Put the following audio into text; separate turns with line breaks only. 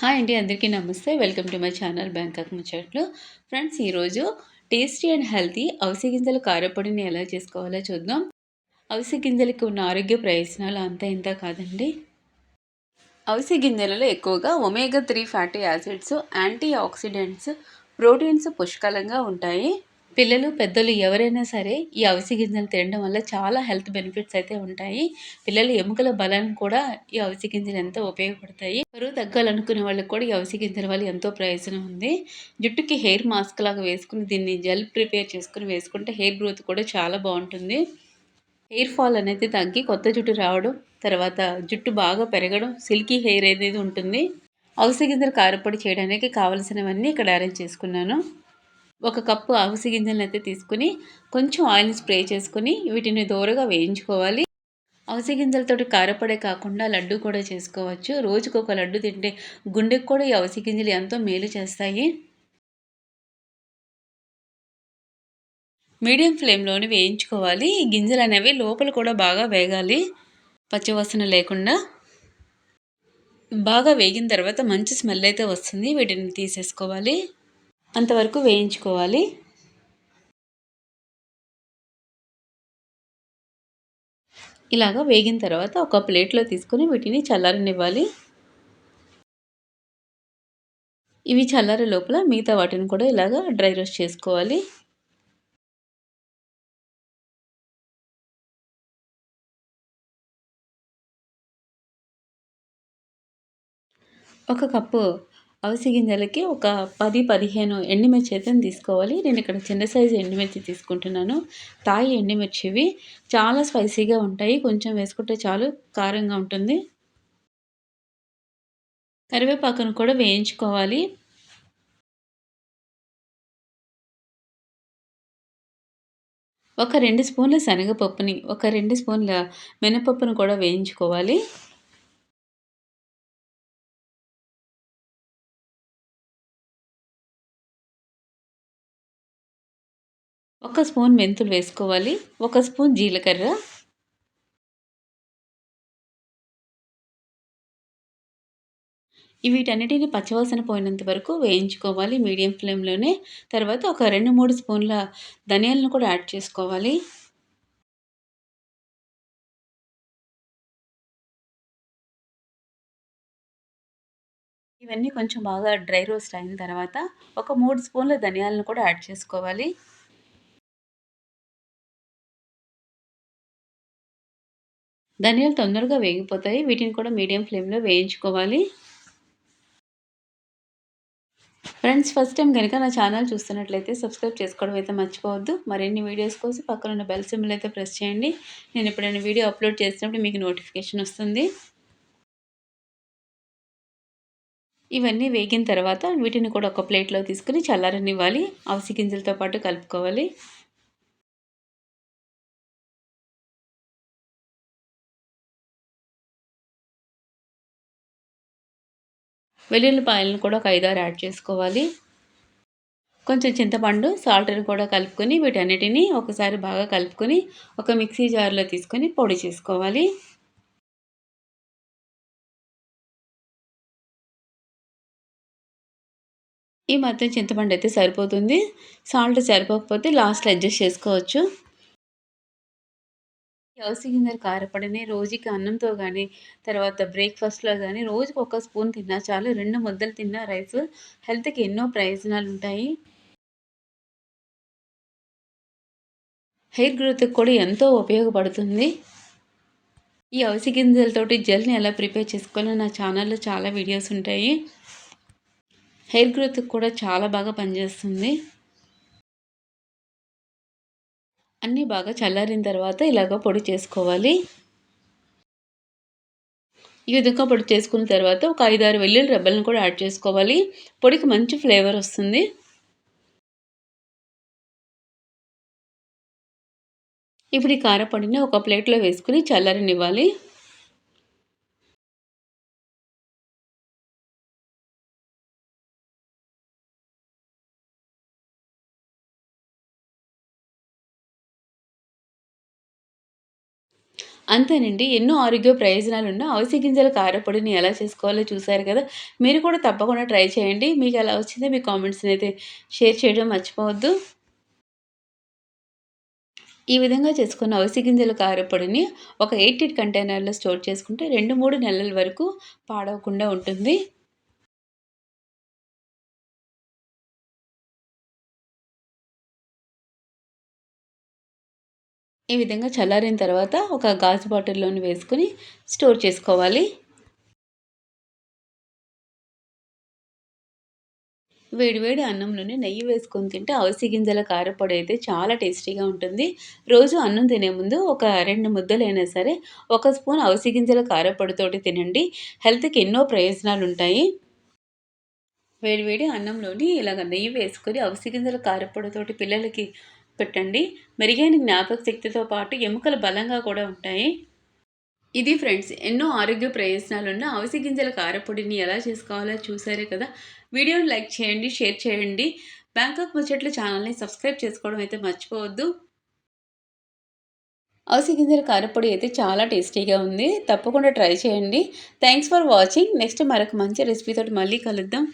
Hi అండి అందరికీ నమస్తే. Welcome to my channel Bangkok ముచ్చట్లు ఫ్రెండ్స్ ఈరోజు టేస్టీ అండ్ హెల్తీ అవిసె గింజల కారపొడిని ఎలా చేసుకోవాలో చూద్దాం. అవిసె గింజలకి ఉన్న ఆరోగ్య ప్రయోజనాలు అంత ఇంత కాదండి. అవిసె గింజలలో ఎక్కువగా omega three fatty acids antioxidants proteins పుష్కలంగా ఉంటాయి. పిల్లలు పెద్దలు ఎవరైనా సరే ఈ అవిసె గింజలు తినడం వల్ల చాలా హెల్త్ బెనిఫిట్స్ అయితే ఉంటాయి. పిల్లల ఎముకల బలానికి కూడా ఈ అవిసె గింజలు ఎంతో ఉపయోగపడతాయి. బరువు తగ్గాలనుకునే వాళ్ళకి కూడా ఈ అవిసి గింజల వల్ల ఎంతో ప్రయోజనం ఉంది. జుట్టుకి హెయిర్ మాస్క్ లాగా వేసుకుని దీన్ని జెల్ ప్రిపేర్ చేసుకుని వేసుకుంటే హెయిర్ గ్రోత్ కూడా చాలా బాగుంటుంది. హెయిర్ ఫాల్ అనేది తగ్గి కొత్త జుట్టు రావడం తర్వాత జుట్టు బాగా పెరగడం సిల్కీ హెయిర్ అనేది ఉంటుంది. అవిసె గింజలు కారపొడి చేయడానికి కావలసినవన్నీ ఇక్కడ అరేంజ్ చేసుకున్నాను. ఒక కప్పు అవిసె గింజలను అయితే తీసుకుని కొంచెం ఆయిల్ని స్ప్రే చేసుకుని వీటిని దోరగా వేయించుకోవాలి. అవిసె గింజలతోటి కారపడే కాకుండా లడ్డు కూడా చేసుకోవచ్చు. రోజుకు ఒక లడ్డు తింటే గుండెకు కూడా ఈ అవిసె గింజలు ఎంతో మేలు చేస్తాయి. మీడియం ఫ్లేమ్లోని వేయించుకోవాలి. ఈ గింజలు అనేవి లోపల కూడా బాగా వేగాలి. పచ్చివాసన లేకుండా. బాగా వేగిన తర్వాత మంచి స్మెల్ అయితే వస్తుంది. వీటిని తీసేసుకోవాలి. అంతవరకు వేయించుకోవాలి. ఇలాగ వేగిన తర్వాత ఒక ప్లేట్లో తీసుకొని వీటిని చల్లారనివ్వాలి. ఇవి చల్లారే లోపల మిగతా వాటిని కూడా ఇలాగ డ్రై రోస్ట్ చేసుకోవాలి. ఒక కప్పు అవిసె గింజలకి ఒక పది పదిహేను ఎండుమిర్చి అయితే తీసుకోవాలి. నేను ఇక్కడ చిన్న సైజు ఎండుమిర్చి తీసుకుంటున్నాను. తాయి ఎండుమిర్చివి చాలా స్పైసీగా ఉంటాయి. కొంచెం వేసుకుంటే చాలు కారంగా ఉంటుంది. కరివేపాకును కూడా వేయించుకోవాలి. ఒక రెండు స్పూన్ల శనగపప్పుని ఒక రెండు స్పూన్ల మినపప్పును కూడా వేయించుకోవాలి. ఒక స్పూన్ మెంతులు వేసుకోవాలి. ఒక స్పూన్ జీలకర్ర. వీటన్నిటిని పచ్చవాసన పోయినంత వరకు వేయించుకోవాలి మీడియం ఫ్లేమ్లోనే. తర్వాత ఒక రెండు మూడు స్పూన్ల ధనియాలను కూడా యాడ్ చేసుకోవాలి. ఇవన్నీ కొంచెం బాగా డ్రై రోస్ట్ అయిన తర్వాత ఒక మూడు స్పూన్ల ధనియాలను కూడా యాడ్ చేసుకోవాలి. ధనియాలు తొందరగా వేగిపోతాయి. వీటిని కూడా మీడియం ఫ్లేమ్లో వేయించుకోవాలి. ఫ్రెండ్స్ ఫస్ట్ టైం కనుక నా ఛానల్ చూస్తున్నట్లయితే సబ్స్క్రైబ్ చేసుకోవడం అయితే మర్చిపోవద్దు. మరిన్ని వీడియోస్ కోసం పక్కన ఉన్న బెల్ సింబల్ అయితే ప్రెస్ చేయండి. నేను ఎప్పుడైనా వీడియో అప్లోడ్ చేసినప్పుడు మీకు నోటిఫికేషన్ వస్తుంది. ఇవన్నీ వేగిన తర్వాత వీటిని కూడా ఒక ప్లేట్లో తీసుకుని చల్లారనివ్వాలి. అవసి గింజలతో పాటు కలుపుకోవాలి. వెల్లుల్లిపాయలను కూడా ఒక ఐదారు యాడ్ చేసుకోవాలి. కొంచెం చింతపండు సాల్ట్ని కూడా కలుపుకొని వీటన్నిటిని ఒకసారి బాగా కలుపుకొని ఒక మిక్సీ జార్లో తీసుకొని పొడి చేసుకోవాలి. ఈ మధ్య చింతపండు అయితే సరిపోతుంది. సాల్ట్ సరిపోకపోతే లాస్ట్లో అడ్జస్ట్ చేసుకోవచ్చు. అవిసె గింజలు కారపడిని రోజుకి అన్నంతో కానీ తర్వాత బ్రేక్ఫాస్ట్లో కానీ రోజుకి ఒక స్పూన్ తిన్నా చాలు. రెండు ముద్దలు తిన్నా రైస్ హెల్త్కి ఎన్నో ప్రయోజనాలు ఉంటాయి. హెయిర్ గ్రోత్కి కూడా ఎంతో ఉపయోగపడుతుంది. ఈ అవిసె గింజలతోటి జెల్ని ఎలా ప్రిపేర్ చేసుకోవాలో నా ఛానల్లో చాలా వీడియోస్ ఉంటాయి. హెయిర్ గ్రోత్కి కూడా చాలా బాగా పనిచేస్తుంది. అన్నీ బాగా చల్లారిన తర్వాత ఇలాగ పొడి చేసుకోవాలి. ఈ విధంగా పొడి చేసుకున్న తర్వాత ఒక ఐదారు వెల్లుల్లి రెబ్బలను కూడా యాడ్ చేసుకోవాలి. పొడికి మంచి ఫ్లేవర్ వస్తుంది. ఇప్పుడు ఈ కారపొడిని ఒక ప్లేట్లో వేసుకుని చల్లారనివ్వాలి. అంతేనండి. ఎన్నో ఆరోగ్య ప్రయోజనాలు ప్రయోజనాలున్న అవిసె గింజల కారపొడిని ఎలా చేసుకోవాలో చూసారు కదా! మీరు కూడా తప్పకుండా ట్రై చేయండి. మీకు ఎలా వచ్చిందో మీ కామెంట్స్ని అయితే షేర్ చేయడం మర్చిపోవద్దు. ఈ విధంగా చేసుకున్న అవిసె గింజల కారపొడిని ఒక ఎయిట్ ఎయిట్ కంటైనర్‌లో స్టోర్ చేసుకుంటే 2, 3 నెలల వరకు పాడవకుండా ఉంటుంది. ఈ విధంగా చల్లారిన తర్వాత ఒక గాజు బాటిల్‌లోని వేసుకొని స్టోర్ చేసుకోవాలి. వేడివేడి అన్నంలోనే నెయ్యి వేసుకొని తింటే అవిసె గింజల కారపొడి అయితే చాలా టేస్టీగా ఉంటుంది. రోజు అన్నం తినే ముందు ఒక రెండు ముద్దలైనా సరే ఒక స్పూన్ అవిసి గింజల కారపొడితోటి తినండి. హెల్త్‌కి ఎన్నో ప్రయోజనాలుంటాయి. ఉంటాయి వేడివేడి అన్నంలోని ఇలాగ నెయ్యి వేసుకొని అవిసి గింజల కారపొడితోటి పిల్లలకి పెట్టండి. మెరుగైన జ్ఞాపక శక్తితో పాటు ఎముకలు బలంగా కూడా ఉంటాయి. ఇది ఫ్రెండ్స్ ఎన్నో ఆరోగ్య ప్రయోజనాలున్న అవిసె గింజల కారపొడిని ఎలా చేసుకోవాలో చూసారే కదా! వీడియోని లైక్ చేయండి, షేర్ చేయండి. బ్యాంకాక్ ముచ్చట్లు ఛానల్‌ని సబ్స్క్రైబ్ చేసుకోవడం అయితే మర్చిపోవద్దు. అవిసె గింజల కారపొడి అయితే చాలా టేస్టీగా ఉంది. తప్పకుండా ట్రై చేయండి. Thanks for watching. నెక్స్ట్ మరొక మంచి రెసిపీతో మళ్ళీ కలుద్దాం.